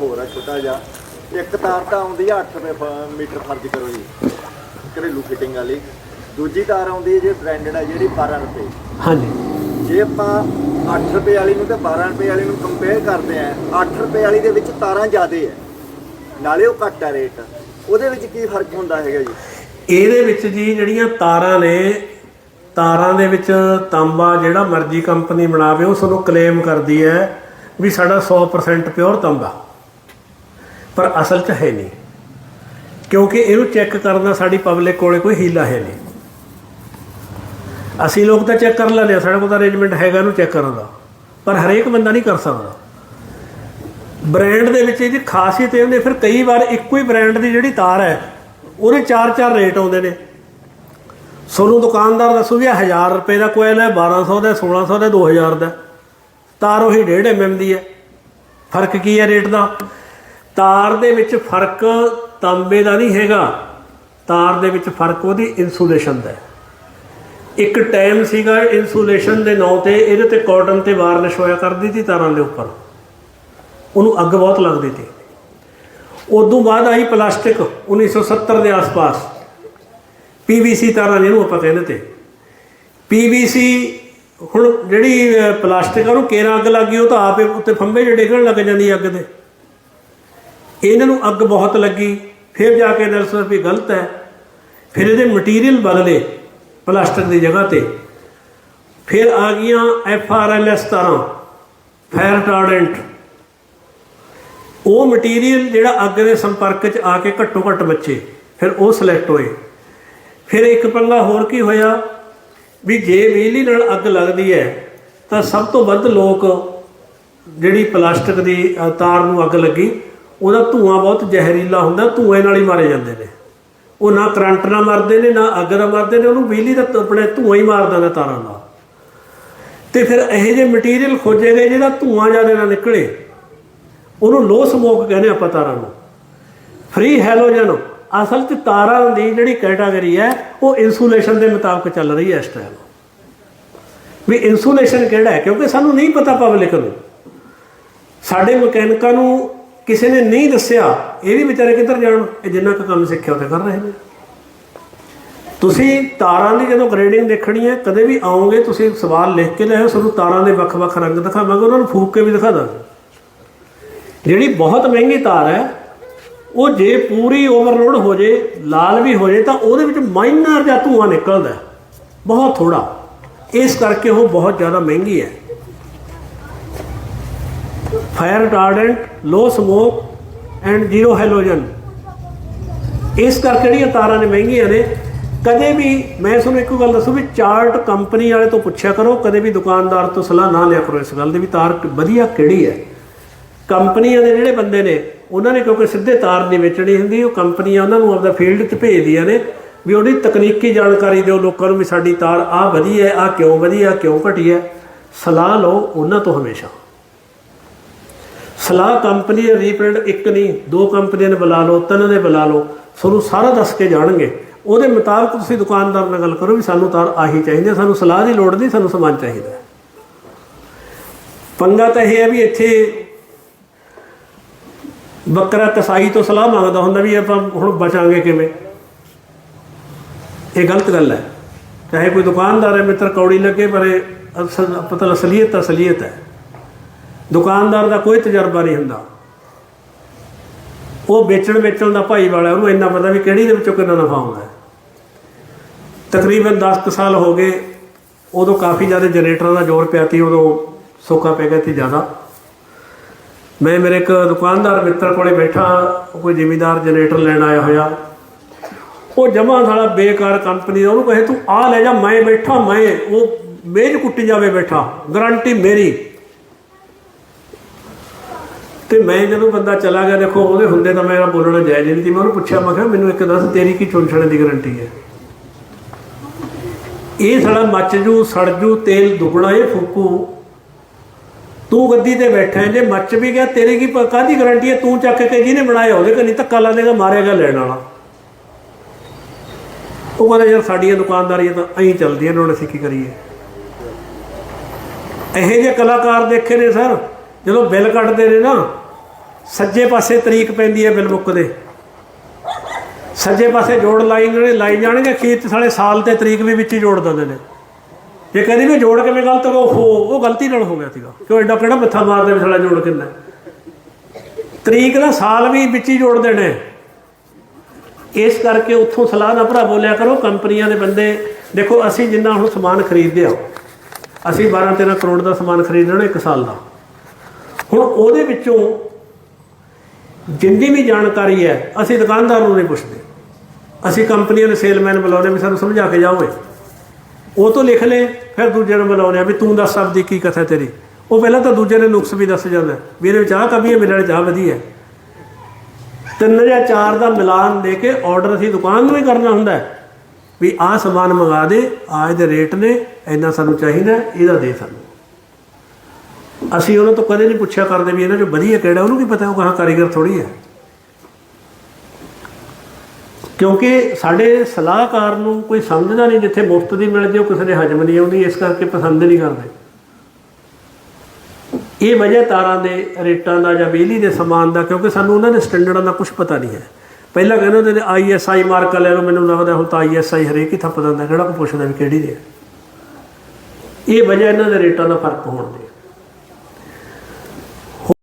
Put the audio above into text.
ਹੋਰ ਆ ਛੋਟਾ ਜਿਹਾ। ਇੱਕ ਤਾਰ ਤਾਂ ਆਉਂਦੀ ਆ 8 ਰੁਪਏ ਮੀਟਰ ਫਰਜ਼ ਕਰੋ ਜੀ। ਘਰੇਲੂ ਫਿਟਿੰਗ ਵਾਲੀ। ਦੂਜੀ ਤਾਰ ਆਉਂਦੀ ਹੈ ਜੇ ਬ੍ਰਾਂਡਡ ਆ ਜਿਹੜੀ 12 ਰੁਪਏ। ਹਾਂਜੀ। ਜੇ ਆਪਾਂ 8 ਰੁਪਏ ਵਾਲੀ ਨੂੰ ਤੇ 12 ਰੁਪਏ ਵਾਲੀ ਨੂੰ ਕੰਪੇਅਰ ਕਰਦੇ ਆ 8 ਰੁਪਏ ਵਾਲੀ ਦੇ ਵਿੱਚ ਤਾਰਾਂ ਜ਼ਿਆਦੇ ਹੈ ਨਾਲੇ ਉਹ ਘੱਟ ਆ ਰੇਟ ਉਹਦੇ ਵਿੱਚ ਕੀ ਫ਼ਰਕ ਹੁੰਦਾ ਹੈਗਾ ਜੀ? ਇਹਦੇ ਵਿੱਚ ਜੀ ਜਿਹੜੀਆਂ ਤਾਰਾਂ ਨੇ ਤਾਰਾਂ ਦੇ ਵਿੱਚ ਤਾਂਬਾ ਜਿਹੜਾ ਮਰਜ਼ੀ ਕੰਪਨੀ ਬਣਾਵੇ ਉਹ ਸਾਨੂੰ ਕਲੇਮ ਕਰਦੀ ਹੈ ਵੀ ਸਾਡਾ 100% ਪਿਓਰ ਤਾਂਬਾ। ਪਰ ਅਸਲ 'ਚ ਹੈ ਨਹੀਂ। ਕਿਉਂਕਿ ਇਹਨੂੰ ਚੈੱਕ ਕਰਨ ਦਾ ਸਾਡੀ ਪਬਲਿਕ ਕੋਲੇ ਕੋਈ ਹੀਲਾ ਹੈ ਨਹੀਂ। ਅਸੀਂ ਲੋਕ ਤਾਂ ਚੈੱਕ ਕਰ ਲੈਂਦੇ ਆ ਸਾਡੇ ਕੋਲ ਤਾਂ ਅਰੇਂਜਮੈਂਟ ਹੈਗਾ ਇਹਨੂੰ ਚੈੱਕ ਕਰਨ ਦਾ। ਪਰ ਹਰੇਕ ਬੰਦਾ ਨਹੀਂ ਕਰ ਸਕਦਾ। ਬ੍ਰਾਂਡ ਦੇ ਵਿੱਚ ਇਹਦੀ ਖਾਸੀਅਤ ਇਹ ਹੁੰਦੀ ਫਿਰ ਕਈ ਵਾਰ ਇੱਕੋ ਹੀ ਬ੍ਰਾਂਡ ਦੀ ਜਿਹੜੀ ਤਾਰ ਹੈ, ਉਹਦੇ ਚਾਰ ਚਾਰ ਰੇਟ ਆਉਂਦੇ ਨੇ। ਸੋਨੂੰ ਦੁਕਾਨਦਾਰ ਦੱਸੂ ਵੀ 1000 ਰੁਪਏ ਦਾ ਕੋਇਲ ਹੈ 1200 ਦਾ 1600 ਦਾ 2000 ਦਾ ਤਾਰ ਉਹੀ 1.5 ਐਮਐਮ ਦੀ ਹੈ। ਫ਼ਰਕ ਕੀ ਹੈ ਰੇਟ ਦਾ? ਤਾਰ ਦੇ ਵਿੱਚ ਫ਼ਰਕ ਤਾਂਬੇ ਦਾ ਨਹੀਂ ਹੈਗਾ। ਤਾਰ ਦੇ ਵਿੱਚ ਫ਼ਰਕ ਉਹਦੀ ਇਨਸੂਲੇਸ਼ਨ ਦਾ ਹੈ। ਇੱਕ ਟਾਈਮ ਸੀਗਾ ਇਨਸੂਲੇਸ਼ਨ ਦੇ ਨਾਂ ਤੇ, ਇਹਦੇ ਤੇ ਕਾਟਨ ਤੇ ਵਾਰਨਿਸ਼ ਹੋਇਆ ਕਰਦੀ ਸੀ ਤਾਰਾਂ ਦੇ ਉੱਪਰ। ਉਹਨੂੰ ਅੱਗ ਬਹੁਤ ਲੱਗਦੀ ਸੀ। ਉਦੋਂ ਬਾਅਦ ਆਈ ਪਲਾਸਟਿਕ 1970 ਦੇ ਆਸ-ਪਾਸ। ਪੀਵੀਸੀ ਤਾਰਾਂ ਜਿਹਨੂੰ ਆਪਾਂ ਕਹਿੰਦੇ ਤੇ। ਪੀਵੀਸੀ ਹੁਣ ਜਿਹੜੀ ਪਲਾਸਟਿਕ ਆ, ਉਹਨੂੰ ਕੇਰਾ ਅੱਗ ਲੱਗੀ ਉਹ ਤਾਂ ਆਪੇ ਉੱਤੇ ਫੰਬੇ ਜਿਹੇ ਡਿੱਗਣ ਲੱਗ ਜਾਂਦੀ ਅੱਗ ਦੇ ਇਹਨਾਂ ਨੂੰ ਅੱਗ ਬਹੁਤ ਲੱਗੀ, ਫਿਰ ਜਾ ਕੇ ਐਨਾਲਿਸਿਸ ਵੀ ਗਲਤ ਹੈ। ਫਿਰ ਇਹਦੇ ਮਟੀਰੀਅਲ ਬਦਲੇ ਪਲਾਸਟਿਕ ਦੀ ਜਗ੍ਹਾ ਤੇ। ਫਿਰ ਆ ਗਈਆਂ ਐਫ ਆਰ ਐਲ ਐਸ ਤਾਰਾਂ ਫਾਇਰ ਟਾਰਡੈਂਟ ਉਹ ਮਟੀਰੀਅਲ ਜਿਹੜਾ ਅੱਗ ਦੇ ਸੰਪਰਕ 'ਚ ਆ ਕੇ ਘੱਟੋ ਘੱਟ ਬੱਚੇ, ਫਿਰ ਉਹ ਸਿਲੈਕਟ ਹੋਏ। ਫਿਰ ਇੱਕ ਪੰਗਾ ਹੋਰ ਕੀ ਹੋਇਆ ਵੀ ਜੇ ਬਿਜਲੀ ਨਾਲ ਅੱਗ ਲੱਗਦੀ ਹੈ, ਤਾਂ ਸਭ ਤੋਂ ਵੱਧ ਲੋਕ ਜਿਹੜੀ ਪਲਾਸਟਿਕ ਦੀ ਤਾਰ ਨੂੰ ਅੱਗ ਲੱਗੀ। ਉਹਦਾ ਧੂਆਂ ਬਹੁਤ ਜ਼ਹਿਰੀਲਾ ਹੁੰਦਾ, ਧੂਏ ਨਾਲ ਹੀ ਮਾਰੇ ਜਾਂਦੇ ਨੇ। ਉਹ ਨਾ ਕਰੰਟ ਨਾਲ ਮਰਦੇ ਨੇ, ਨਾ ਅੱਗ ਨਾਲ ਮਰਦੇ ਨੇ, ਉਹਨੂੰ ਬਿਜਲੀ ਦਾ ਆਪਣੇ ਧੂਆਂ ਹੀ ਮਾਰਦਾ ਨੇ ਤਾਰਾਂ ਨਾਲ। ਤੇ ਫਿਰ ਇਹੋ ਜਿਹੇ ਮਟੀਰੀਅਲ ਖੋਜੇ ਗਏ ਜਿਹਦਾ ਧੂਆਂ ਜ਼ਿਆਦਾ ਨਾ ਨਿਕਲੇ। ਉਹਨੂੰ ਲੋ ਸਮੋਕ ਕਹਿੰਦੇ ਆਪਾਂ ਤਾਰਾਂ ਨੂੰ। ਫ੍ਰੀ ਹੈਲੋਜਨ ਅਸਲ 'ਚ ਤਾਰਾਂ ਦੀ ਜਿਹੜੀ ਕੈਟਾਗਰੀ ਹੈ, ਉਹ ਇਨਸੂਲੇਸ਼ਨ ਦੇ ਮੁਤਾਬਕ ਚੱਲ ਰਹੀ ਹੈ ਇਸ ਟਾਈਮ ਵੀ ਇਨਸੂਲੇਸ਼ਨ ਕਿਹੜਾ ਹੈ? ਕਿਉਂਕਿ ਸਾਨੂੰ ਨਹੀਂ ਪਤਾ ਪਬਲਿਕ ਨੂੰ। ਸਾਡੇ ਮਕੈਨਿਕਾਂ ਨੂੰ ਕਿਸੇ ਨੇ ਨਹੀਂ ਦੱਸਿਆ, ਇਹ ਵੀ ਵਿਚਾਰੇ ਕਿੱਧਰ ਜਾਣ? ਇਹ ਜਿੰਨਾ ਕੁ ਕੰਮ ਸਿੱਖਿਆ ਉਹ ਤੇ ਕਰ ਰਹੇ ਨੇ। ਤੁਸੀਂ ਤਾਰਾਂ ਦੀ ਜਦੋਂ ਗ੍ਰੇਡਿੰਗ ਦੇਖਣੀ ਹੈ, ਕਦੇ ਵੀ ਆਓਗੇ, ਤੁਸੀਂ ਸਵਾਲ ਲਿਖ ਕੇ ਲਿਆਓ ਤੁਹਾਨੂੰ ਤਾਰਾਂ ਦੇ ਵੱਖ-ਵੱਖ ਰੰਗ ਦਿਖਾਵਾਂਗੇ, ਉਹਨਾਂ ਨੂੰ ਫੂਕ ਕੇ ਵੀ ਦਿਖਾ ਦਾਂਗੇ। ਜਿਹੜੀ ਬਹੁਤ ਮਹਿੰਗੀ ਤਾਰ ਹੈ, ਉਹ ਜੇ ਪੂਰੀ ਓਵਰਲੋਡ ਹੋ ਜੇ, ਲਾਲ ਵੀ ਹੋ ਜੇ, ਤਾਂ ਉਹਦੇ ਵਿੱਚ ਮਾਈਨਰ ਜਾਂ ਧੂਆਂ ਨਿਕਲਦਾ ਬਹੁਤ ਥੋੜਾ ਇਸ ਕਰਕੇ ਉਹ ਬਹੁਤ ਜ਼ਿਆਦਾ ਮਹਿੰਗੀ ਹੈ। Fire retardant low smoke and zero halogen ਇਸ ਕਰਕੇ ਜਿਹੜੀਆਂ ਤਾਰਾਂ ਨੇ ਮਹਿੰਗੀਆਂ ਨੇ, ਕਦੇ ਵੀ ਮੈਂ ਤੁਹਾਨੂੰ ਇੱਕ ਗੱਲ ਦੱਸੂ ਵੀ ਚਾਰਟ ਕੰਪਨੀ ਵਾਲੇ ਤੋਂ ਪੁੱਛਿਆ ਕਰੋ, ਕਦੇ ਵੀ ਦੁਕਾਨਦਾਰ ਤੋਂ ਸਲਾਹ ਨਾ ਲਿਆ ਕਰੋ ਇਸ ਗੱਲ ਦੀ ਵੀ ਤਾਰ ਵਧੀਆ ਕਿਹੜੀ ਹੈ। ਕੰਪਨੀਆਂ ਦੇ ਜਿਹੜੇ ਬੰਦੇ ਨੇ, ਉਹਨਾਂ ਨੇ ਕਿਉਂਕਿ ਸਿੱਧੇ ਤਾਰ ਨਹੀਂ ਵੇਚਣੀ ਹੁੰਦੀ, ਉਹ ਕੰਪਨੀਆਂ ਉਹਨਾਂ ਨੂੰ ਆਪਦਾ ਫੀਲਡ 'ਚ ਭੇਜਦੀਆਂ ਨੇ, ਵੀ ਉਹਦੀ ਤਕਨੀਕੀ ਜਾਣਕਾਰੀ ਦਿਓ ਲੋਕਾਂ ਨੂੰ ਵੀ ਸਾਡੀ ਤਾਰ ਆ ਵਧੀਆ ਹੈ ਆ ਕਿਉਂ ਵਧੀਆ ਕਿਉਂ ਘਟੀ ਹੈ। ਸਲਾਹ ਲਓ ਉਹਨਾਂ ਤੋਂ ਹਮੇਸ਼ਾ। ਸਲਾਹ ਕੰਪਨੀ ਰੀਪ੍ਰਿੰਟ ਇੱਕ ਨਹੀਂ, ਦੋ ਕੰਪਨੀਆਂ ਨੇ ਬੁਲਾ ਲਓ, ਤਿੰਨ ਨੇ ਬੁਲਾ ਲਓ, ਤੁਹਾਨੂੰ ਸਾਰਾ ਦੱਸ ਕੇ ਜਾਣਗੇ। ਉਹਦੇ ਮੁਤਾਬਕ ਤੁਸੀਂ ਦੁਕਾਨਦਾਰ ਨਾਲ ਗੱਲ ਕਰੋ ਵੀ ਸਾਨੂੰ ਤਾਰ ਆਹੀ ਚਾਹੀਦੀ ਸਾਨੂੰ ਸਲਾਹ ਦੀ ਲੋੜ ਨਹੀਂ, ਸਾਨੂੰ ਸਮਾਨ ਚਾਹੀਦਾ ਪੰਗਾ ਤਾਂ ਇਹ ਹੈ ਵੀ ਇੱਥੇ ਬੱਕਰਾ ਕਸਾਈ ਤੋਂ ਸਲਾਹ ਮੰਗਦਾ ਹੁੰਦਾ ਵੀ ਆਪਾਂ ਹੁਣ ਬਚਾਂਗੇ ਕਿਵੇਂ। ਇਹ ਗਲਤ ਗੱਲ ਹੈ। ਚਾਹੇ ਕੋਈ ਦੁਕਾਨਦਾਰ ਹੈ, ਮਿੱਤਰ ਕੌੜੀ ਲੱਗੇ, ਪਰ ਇਹ ਅਸਲ ਪਤਾ ਅਸਲੀਅਤ ਅਸਲੀਅਤ ਹੈ। ਦੁਕਾਨਦਾਰ ਦਾ ਕੋਈ ਤਜਰਬਾ ਨਹੀਂ ਹੁੰਦਾ। ਉਹ ਵੇਚਣ ਵੇਚਣ ਦਾ ਭਾਈ ਵਾਲਾ ਉਹਨੂੰ ਇੰਨਾ ਪਤਾ ਵੀ ਕਿਹੜੀ ਦੇ ਵਿੱਚੋਂ ਕਿੰਨਾ ਨਫਾ ਆਉਂਦਾ ਤਕਰੀਬਨ 10 ਕੁ ਸਾਲ ਹੋ ਗਏ, ਉਦੋਂ ਕਾਫੀ ਜ਼ਿਆਦਾ ਜਨਰੇਟਰਾਂ ਦਾ ਜ਼ੋਰ ਪਿਆ ਸੀ, ਉਦੋਂ ਸੋਕਾ ਪੈ ਗਿਆ ਸੀ ਜ਼ਿਆਦਾ। ਮੈਂ, ਮੇਰੇ ਇੱਕ ਦੁਕਾਨਦਾਰ ਮਿੱਤਰ ਕੋਲੇ ਬੈਠਾ ਕੋਈ ਜ਼ਿਮੀਦਾਰ ਜਨਰੇਟਰ ਲੈਣ ਆਇਆ ਹੋਇਆ। ਉਹ ਜਮਾ ਸਾਲਾ ਬੇਕਾਰ ਕੰਪਨੀ ਦਾ, ਉਹਨੂੰ ਕਹੇ, ਤੂੰ ਆ ਲੈ ਜਾ, ਮੈਂ ਬੈਠਾ, ਮੈਂ, ਉਹ ਮੇਜ ਕੁੱਟੀ ਜਾਵੇ ਬੈਠਾ, ਗਾਰੰਟੀ ਮੇਰੀ। ਤੇ ਮੈਂ ਜਦੋਂ ਬੰਦਾ ਚਲਾ ਗਿਆ, ਦੇਖੋ ਉਹਦੇ ਹੁੰਦੇ ਤਾਂ ਮੇਰਾ ਬੋਲਣਾ ਜਾਇਜ਼ ਨਹੀਂ ਸੀ, ਮੈਂ ਉਹਨੂੰ ਪੁੱਛਿਆ, ਮੈਂ ਕਿਹਾ, ਮੈਨੂੰ ਇੱਕ ਦੱਸ, ਤੇਰੀ ਕੀ ਚੁਣਛਣੇ ਦੀ ਗਰੰਟੀ ਹੈ? ਇਹ ਸਾਲਾ ਮੱਚ ਜੂ, ਸੜ ਜੂ, ਤੇਲ ਦੁੱਗਣਾ, ਇਹ ਫੂਕੂ। ਤੂੰ ਗੱਦੀ ਤੇ ਬੈਠਾ ਜੇ ਮੱਚ ਵੀ ਗਿਆ, ਤੇਰੀ ਕੀ ਪ- ਕਾਹਦੀ ਗਾਰੰਟੀ ਹੈ? ਤੂੰ ਚੱਕ ਕੇ ਜਿਹਨੇ ਬਣਾਇਆ, ਉਹਦੇ ਕੋਲ ਨਹੀਂ ਧੱਕਾ ਲਾ ਦੇਗਾ ਮਾਰੇਗਾ ਲੈਣ ਵਾਲਾ। ਉਹ ਕਹਿੰਦਾ, ਯਾਰ, ਸਾਡੀਆਂ ਦੁਕਾਨਦਾਰੀਆਂ ਤਾਂ ਐਂ ਚੱਲਦੀਆਂ ਨੇ, ਹੁਣ ਅਸੀਂ ਕੀ ਕਰੀਏ? ਇਹੋ ਜਿਹੇ ਕਲਾਕਾਰ ਦੇਖੇ ਨੇ, ਸਰ। ਜਦੋਂ ਬਿੱਲ ਕੱਟਦੇ ਨੇ ਨਾ, ਸੱਜੇ ਪਾਸੇ ਤਰੀਕ ਪੈਂਦੀ ਹੈ ਬਿੱਲ ਬੁੱਕਦੇ ਸੱਜੇ ਪਾਸੇ ਜੋੜ ਲਾਈ ਜਿਹੜੇ ਲਾਈ ਜਾਣਗੇ ਅਖੀਰ ਤੇ ਸਾਲੇ ਸਾਲ ਤੇ ਤਰੀਕ ਵੀ ਵਿੱਚ ਹੀ ਜੋੜ ਦਿੰਦੇ ਨੇ। ਜੇ ਕਹਿੰਦੀ ਵੀ ਜੋੜ ਕਿਵੇਂ ਗਲਤ ਹੋ ਹੋ ਉਹ ਗਲਤੀ ਨਾਲ ਹੋ ਗਿਆ ਸੀਗਾ। ਕਿਉਂ ਐਡਾ ਕਿਹੜਾ ਮੱਥਾ ਮਾਰਦੇ ਵੀ ਸਾਲਾ ਜੋੜ ਕਿੰਨਾ? ਹੈ? ਤਰੀਕ ਦਾ ਸਾਲ ਵੀ ਵਿੱਚ ਹੀ ਜੋੜ ਦੇਣੇ। ਇਸ ਕਰਕੇ ਉੱਥੋਂ ਸਲਾਹ ਨਾ ਭਰਾ ਬੋਲਿਆ ਕਰੋ, ਕੰਪਨੀਆਂ ਦੇ ਬੰਦੇ, ਦੇਖੋ ਅਸੀਂ ਜਿੰਨਾ ਹੁਣ ਸਮਾਨ ਖਰੀਦਦੇ ਆ ਅਸੀਂ 12 13 ਕਰੋੜ ਦਾ ਸਮਾਨ ਖਰੀਦਣਾ ਇੱਕ ਸਾਲ ਦਾ। ਹੁਣ ਉਹਦੇ ਵਿੱਚੋਂ ਜਿੰਨੀ ਵੀ ਜਾਣਕਾਰੀ ਹੈ, ਅਸੀਂ ਦੁਕਾਨਦਾਰ ਨੂੰ ਨਹੀਂ ਪੁੱਛਦੇ। ਅਸੀਂ ਕੰਪਨੀਆਂ ਦੇ ਸੇਲਮੈਨ ਬੁਲਾਉਂਦੇ ਵੀ ਸਾਨੂੰ ਸਮਝਾ ਕੇ ਜਾਓ ਉਹ ਤੋਂ ਲਿਖ ਲੈ, ਫਿਰ ਦੂਜੇ ਨੂੰ ਬੁਲਾਉਂਦੇ ਆ ਵੀ ਤੂੰ ਦੱਸ ਆਪਦੀ ਕੀ ਕਥਾ ਤੇਰੀ। ਉਹ ਪਹਿਲਾਂ ਤਾਂ ਦੂਜੇ ਨੇ ਨੁਕਸ ਵੀ ਦੱਸ ਜਾਂਦਾ। ਵੀ ਇਹਦੇ ਵਿੱਚ ਆਹ ਕਮੀ ਹੈ, ਮੇਰੇ ਨਾਲ ਚਾਹ ਵਧੀਆ ਹੈ। ਤਿੰਨ ਜਾਂ ਚਾਰ ਦਾ ਮਿਲਾਨ ਦੇ ਕੇ ਆਰਡਰ ਅਸੀਂ ਦੁਕਾਨ ਨੂੰ ਹੀ ਕਰਨਾ ਹੁੰਦਾ ਵੀ ਆਹ ਸਮਾਨ ਮੰਗਾ ਦੇ, ਆਹ ਇਹਦੇ ਰੇਟ ਨੇ, ਇੰਨਾ ਸਾਨੂੰ ਚਾਹੀਦਾ, ਇਹਦਾ ਦੇ ਸਾਨੂੰ। ਅਸੀਂ ਉਹਨਾਂ ਤੋਂ ਕਦੇ ਨਹੀਂ ਪੁੱਛਿਆ ਕਰਦੇ ਵੀ ਇਹਨਾਂ ਚੋਂ ਵਧੀਆ ਕਿਹੜਾ, ਉਹਨੂੰ ਕੀ ਪਤਾ, ਉਹ ਕਹਾਂ ਕਾਰੀਗਰ ਥੋੜੀ ਹੈ। ਕਿਉਂਕਿ ਸਾਡੇ ਸਲਾਹਕਾਰ ਨੂੰ ਕੋਈ ਸਮਝਦਾ ਨਹੀਂ, ਜਿੱਥੇ ਮੁਫਤ ਦੀ ਮਿਲ ਜੇ, ਉਹ ਕਿਸੇ ਦੇ ਹਜਮ ਨਹੀਂ ਆਉਂਦੀ, ਇਸ ਕਰਕੇ ਪਸੰਦ ਨਹੀਂ ਕਰਦੇ। ਇਹ ਵਜ੍ਹਾ ਤਾਰਾਂ ਦੇ, ਰੇਟਾਂ ਦਾ ਜਾਂ ਬਿਜਲੀ ਦੇ ਸਮਾਨ ਦਾ, ਕਿਉਂਕਿ ਸਾਨੂੰ ਉਹਨਾਂ ਦੇ ਸਟੈਂਡਰਡਾਂ ਦਾ ਕੁਝ ਪਤਾ ਨਹੀਂ ਹੈ। ਪਹਿਲਾਂ ਕਹਿੰਦੇ ਹੁੰਦੇ ਨੇ ਆਈਐਸਆਈ ਮਾਰਕਾ ਲੈ ਲਓ ਮੈਨੂੰ ਲੱਗਦਾ ਹੁਣ ਤਾਂ ਆਈਐਸਆਈ ਹਰੇਕ ਹੀ ਥੱਪ ਦਿੰਦਾ, ਕਿਹੜਾ ਕੋ ਪੁੱਛਦਾ ਵੀ ਕਿਹੜੀ ਦੇ। ਇਹ ਵਜ੍ਹਾ ਇਹਨਾਂ ਦੇ ਰੇਟਾਂ ਦਾ ਫ਼ਰਕ ਹੋਣ ਦੀ।